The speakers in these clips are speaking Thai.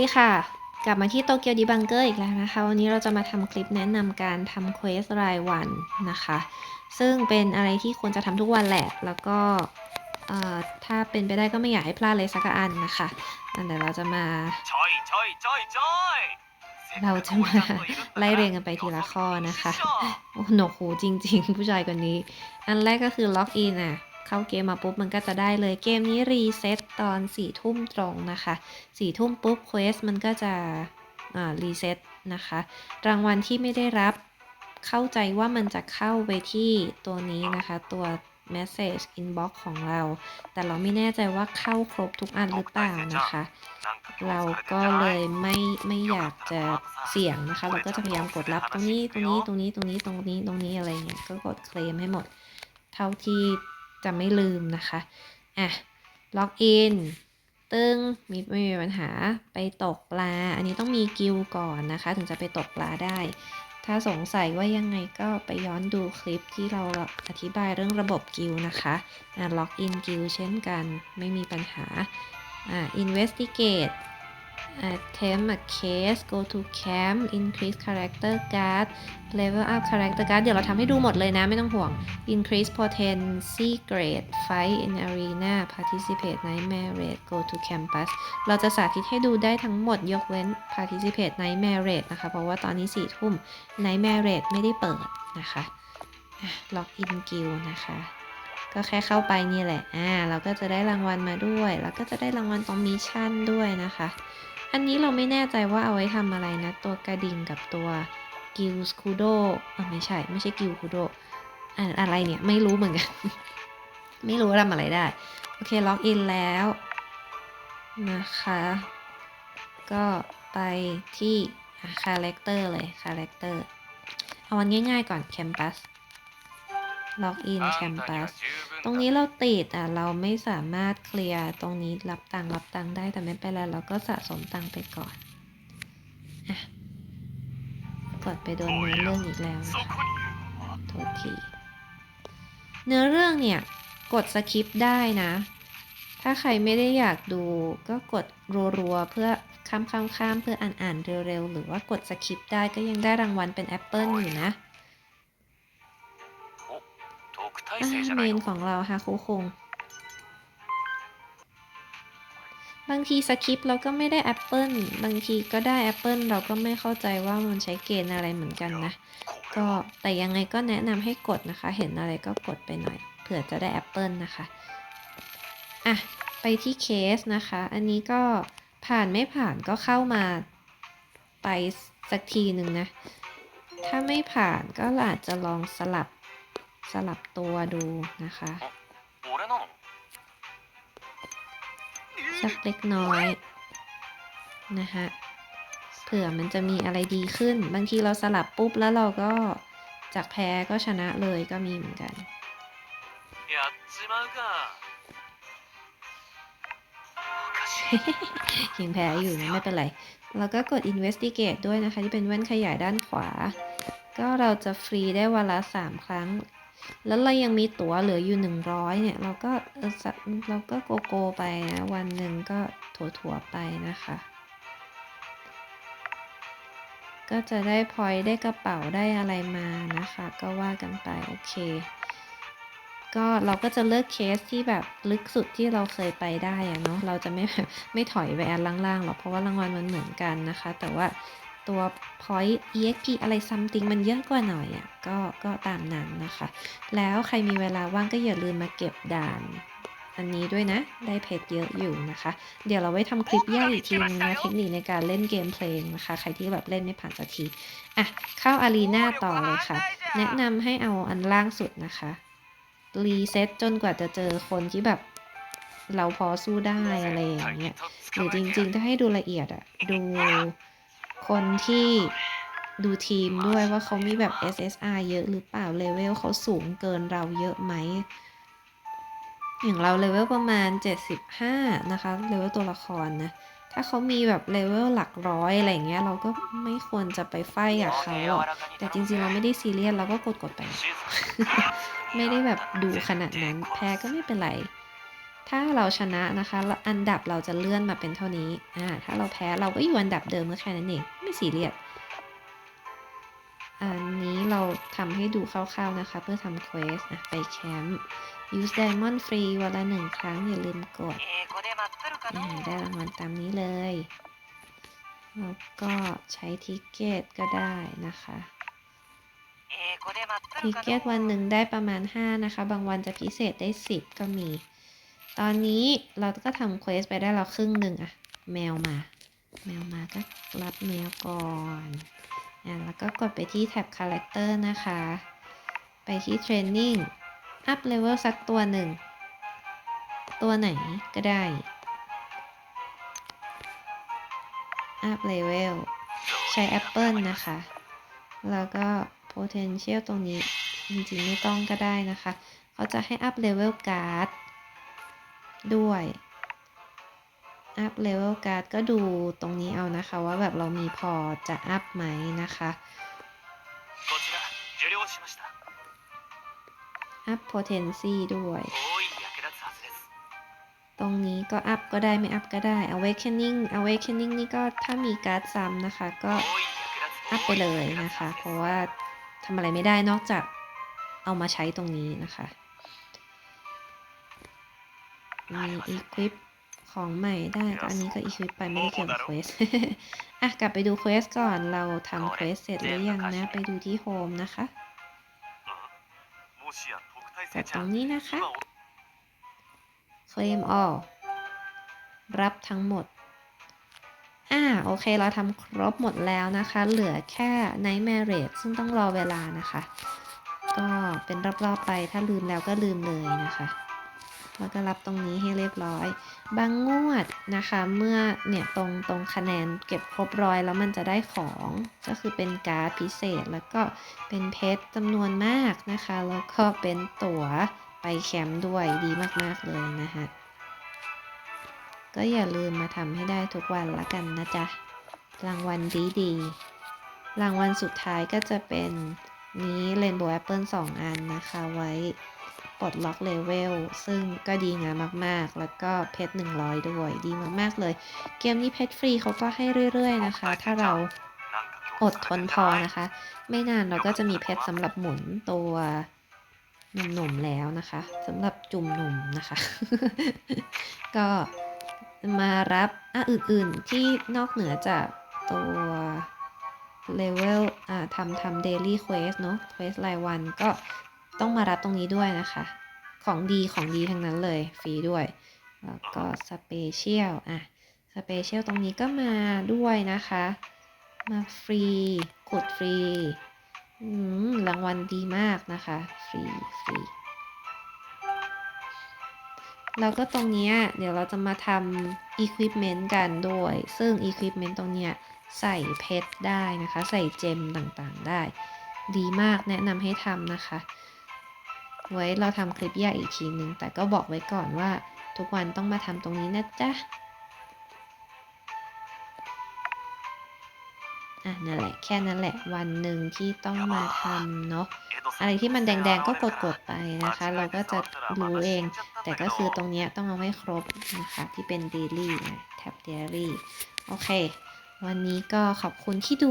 นี่ค่ะ กลับมาที่โตเกียวดีบังเกอร์อีกแล้วนะคะ วันนี้เราจะมาทำคลิปแนะนำการทำเควสรายวันนะคะ ซึ่งเป็นอะไรที่ควรจะทำทุกวันแหละ แล้วก็ถ้าเป็นไปได้ก็ไม่อยากให้พลาดเลยสักอันนะคะนั่นเดี๋ยวเราจะมา เราจะมาไล่เรียงกันไปทีละข้อนะคะ โอ้หนกหูจริง ๆ ผู้ชายคนนี้ อันแรกก็คือล็อกอินอะ เข้าเกมมาปุ๊บมันก็จะได้เลยเกมนี้รีเซ็ตตอน4ี่ทุ่มตรงนะคะ4ี่ทุ่มปุ๊บเควสมันก็จะรีเซ็ตนะคะ รางวัลที่ไม่ได้รับเข้าใจว่ามันจะเข้าไปที่ตัวนี้นะคะ ตัว message inbox ของเรา แต่เราไม่แน่ใจว่าเข้าครบทุกอันหรือเปล่านะคะ เราก็เลยไม่ไม่อยากจะเสี่ยงนะคะ เราก็จะพยายามกดรับตรงนี้ตรงนี้ตรงนี้ตรงนี้ตรงนี้ตรงนี้อะไรเงี้ย ก็กดเคลมให้หมด เท่าที่ จะไม่ลืมนะคะ อะ ล็อกอิน ตึงมีไม่มีปัญหา ไปตกปลา อันนี้ต้องมีกิลก่อนนะคะ ถึงจะไปตกปลาได้ ถ้าสงสัยว่ายังไงก็ไปย้อนดูคลิปที่เราอธิบายเรื่องระบบกิลนะคะ อะ ล็อกอินกิลเช่นกัน ไม่มีปัญหา อ่า investigate attempt a case go to camp increase character guard level up character guard เดี๋ยวเราทำให้ดูหมดเลยนะไม่ต้องห่วง increase potency grade fight in arena participate nightmare raid go to campus เราจะสาธิตให้ดูได้ทั้งหมดยกเว้น participate nightmare raid นะคะ เพราะว่าตอนนี้4ทุ่ม nightmare raid ไม่ได้เปิดนะคะอะ login guild นะคะ ก็แค่เข้าไปนี่แหละ อ่า เราก็จะได้รางวัลมาด้วย แล้วก็จะได้รางวัลตรงมิชชั่นด้วยนะคะ อันนี้เราไม่แน่ใจว่าเอาไว้ทำอะไรนะ ตัวกระดิ่งกับตัวกิลสคูโดอะไม่ใช่ ไม่ใช่กิลคูโดอ่าอะไรเนี่ย ไม่รู้เหมือนกัน ไม่รู้ทำอะไรได้ โอเค ล็อกอินแล้วนะคะ ก็ไปที่คาแรคเตอร์เลย คาแรคเตอร์ เอาวันง่ายๆก่อน Campus ล็อกอินแคมปัสตรงนี้เราติดอะเราไม่สามารถเคลียร์ตรงนี้รับตังรับตังได้แต่ไม่เป็นไรเราก็สะสมตังไปก่อนอะกดไปโดนเนื้อเรื่องอีกแล้วโทษทีเนื้อเรื่องเนี่ยกดสคริปได้นะ ถ้าใครไม่ได้อยากดูก็กดรัวๆเพื่อข้ามๆเพื่ออ่านๆเร็วๆหรือว่ากดสคริปได้ก็ยังได้รางวัลเป็นแอปเปิลอยู่นะ เมนของเราฮาคุคง บางทีสคริปเราก็ไม่ได้แอปเปิลบางทีก็ได้แอปเปิลเราก็ไม่เข้าใจว่ามันใช้เกณฑ์อะไรเหมือนกันนะ ก็แต่ยังไงก็แนะนำให้กดนะคะ เห็นอะไรก็กดไปหน่อย เผื่อจะได้แอปเปิลนะคะอะไปที่เคสนะคะ อันนี้ก็ผ่านไม่ผ่านก็เข้ามาไปสักทีหนึ่งนะ ถ้าไม่ผ่านก็อาจจะลองสลับ สลับตัวดูนะคะ สักเล็กน้อยนะคะเผื่อมันจะมีอะไรดีขึ้น บางทีเราสลับปุ๊บแล้วเราก็จากแพ้ก็ชนะเลยก็มีเหมือนกันยังแพ้อยู่ไม่เป็นไร แล้วก็กด investigate ด้วยนะคะ ที่เป็นแว่นขยายด้านขวา ก็เราจะฟรีได้วันละ 3 ครั้ง แล้วเรายังมีตั๋วเหลืออยู่100เนี่ย เราก็เออสักเราก็โกโก้ไปนะ วันหนึ่งก็ถั่วๆไปนะคะ ก็จะได้พอยได้กระเป๋าได้อะไรมานะคะ ก็ว่ากันไปโอเค ก็เราก็จะเลือกเคสที่แบบลึกสุดที่เราเคยไปได้อะเนาะ เราจะไม่ไม่ถอยไปอันล่างๆหรอก เพราะว่ารางวัลมันเหมือนกันนะคะ แต่ว่า ตัว point exp อะไร something มันเยอะกว่าหน่อยอะ่ะก็ก็ตามนั้นนะคะ แล้วใครมีเวลาว่างก็อย่าลืมมาเก็บด่านอันนี้ด้วยนะ ได้เพจเยอะอยู่นะคะ เดี๋ยวเราไว้ทำคลิปแยกอีกทีนึงนะเทคนิคในการเล่นเกมเพลงนะคะ ใครที่แบบเล่นไม่ผ่านสักทีอะเข้าอารีนาต่อเลยค่ะ แนะนำให้เอาอันล่างสุดนะคะรีเซ็ตจนกว่าจะเจอคนที่แบบเราพอสู้ได้อะไรอย่างเงี้ยหรือจริงๆ ถ้าให้ดูละเอียดอะดู คนที่ดูทีมด้วยว่าเขามีแบบ SSR เยอะหรือเปล่าเลเวลเขาสูงเกินเราเยอะไหม อย่างเราเลเวลประมาณ 75 นะคะเลเวลตัวละครนะ ถ้าเขามีแบบเลเวลหลักร้อยอะไรเงี้ยเราก็ไม่ควรจะไปไฟกับเขาหรอกแต่จริงๆเราไม่ได้ซีเรียสเราก็กดๆไป ไม่ได้แบบดูขนาดนั้นแพ้ก็ไม่เป็นไร ถ้าเราชนะนะคะอันดับเราจะเลื่อนมาเป็นเท่านี้อ่าถ้าเราแพ้เราก็อยู่อันดับเดิมก็แค่นั้นเองไม่สี่เรียสอันนี้เราทำให้ดูคร่าวๆนะคะ เพื่อทำเควสอ่ไปแคมป์ use diamond free วันละหนึ่งครั้งอย่าลืมกดได้รางวัลตามนี้เลย แล้วก็ใช้ทิเกตก็ได้นะคะทิเกตวันหนึ่งได้ประมาณ 5 นะคะ บางวันจะพิเศษได้ 10 ก็มี ตอนนี้เราก็ทำเควสไปได้เราครึ่งหนึ่งอะแมวมา แมวมาก็รับแมวก่อนอ่าแล้วก็กดไปที่แท็บ Character นะคะ ไปที่ Training อัพเลเวลสักตัวหนึ่ง ตัวไหนก็ได้อัพเลเวลใช้แอปเปิลนะคะ แล้วก็ potential ตรงนี้จริงๆไม่ต้องก็ได้นะคะ เขาจะให้อัพเลเวลการ์ด ด้วย อัพเลเวลการก็ดูตรงนี้เอานะคะ ว่าแบบเรามีพอจะอัพไหมนะคะ อัพ potency ด้วย ตรงนี้ก็อัพก็ได้ไม่อัพก็ได้ awakening awakening นี่ก็ถ้ามีการ์ดซ้ำนะคะ ก็อัพไปเลยนะคะ เพราะว่าทำอะไรไม่ได้นอกจากเอามาใช้ตรงนี้นะคะ มีอีควิปของใหม่ได้ก็อันนี้ก็อีควิปไปไม่ได้เกี่ยวกับเควสอะกลับไปดูเควสก่อนเราทำเควสเสร็จหรือยังนะ ไปดูที่โฮมนะคะจากตรงนี้นะคะเคลมออลรับทั้งหมด อ่า โอเค เราทำครบหมดแล้วนะคะ เหลือแค่ nightmare ซึ่งต้องรอเวลานะคะ ก็เป็นรอบๆไป ถ้าลืมแล้วก็ลืมเลยนะคะ แล้วก็รับตรงนี้ให้เรียบร้อย บางงวดนะคะ เมื่อเนี่ยตรงตรงคะแนนเก็บครบร้อยแล้วมันจะได้ของก็คือเป็นการ์ดพิเศษ แล้วก็เป็นเพชรจำนวนมากนะคะ แล้วก็เป็นตั๋วไปแคมป์ด้วยดีมากๆเลยนะคะก็อย่าลืมมาทำให้ได้ทุกวันละกันนะจ๊ะ รางวัลดีดีๆรางวัลสุดท้ายก็จะเป็นนี้เรนโบว์แอปเปิลสองอันนะคะไว้ ปลดล็อกเลเวลซึ่งก็ดีงามมากๆ แล้วก็เพชร100 ด้วยดีมากๆเลย เกมนี้เพชรฟรีเขาก็ให้เรื่อย ๆ นะคะ ถ้าเราอดทนพอนะคะ ไม่นานเราก็จะมีเพชรสำหรับหมุนตัวหนุ่มๆแล้วนะคะสำหรับจุ่มหนุ่มนะคะ ก็มารับอะอื่นๆที่นอกเหนือจากตัวเลเวลอ่าทำทำเดลี่เควสเนาะเควสรายวันก็ ต้องมารับตรงนี้ด้วยนะคะ ของดีของดีทั้งนั้นเลย ฟรีด้วย แล้วก็สเปเชียลอะสเปเชียลตรงนี้ก็มาด้วยนะคะ มาฟรีกดฟรีอืมรางวัลดีมากนะคะ ฟรีฟรีแล้วก็ตรงนี้เดี๋ยวเราจะมาทำ equipment กันด้วย ซึ่ง equipment ตรงเนี้ยใส่เพชรได้นะคะ ใส่เจมต่างๆได้ ดีมากแนะนำให้ทำนะคะ ไว้เราทำคลิปแยกอีกทีนึง แต่ก็บอกไว้ก่อนว่าทุกวันต้องมาทำตรงนี้นะจ๊ะอะนั่นแหละแค่นั้นแหละวันหนึ่งที่ต้องมาทำเนาะอะไรที่มันแดงๆก็กดๆไปนะคะ เราก็จะรู้เอง แต่ก็คือตรงนี้ต้องเอาให้ครบนะคะที่เป็น daily แท็บ daily โอเค วันนี้ก็ขอบคุณที่ดู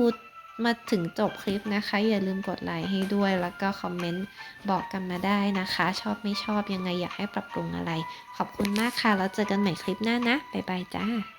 มาถึงจบคลิปนะคะ อย่าลืมกดไลค์ให้ด้วย แล้วก็คอมเมนต์บอกกันมาได้นะคะ ชอบไม่ชอบยังไงอยากให้ปรับปรุงอะไร ขอบคุณมากค่ะ แล้วเจอกันใหม่คลิปหน้านะ บ๊ายบายจ้า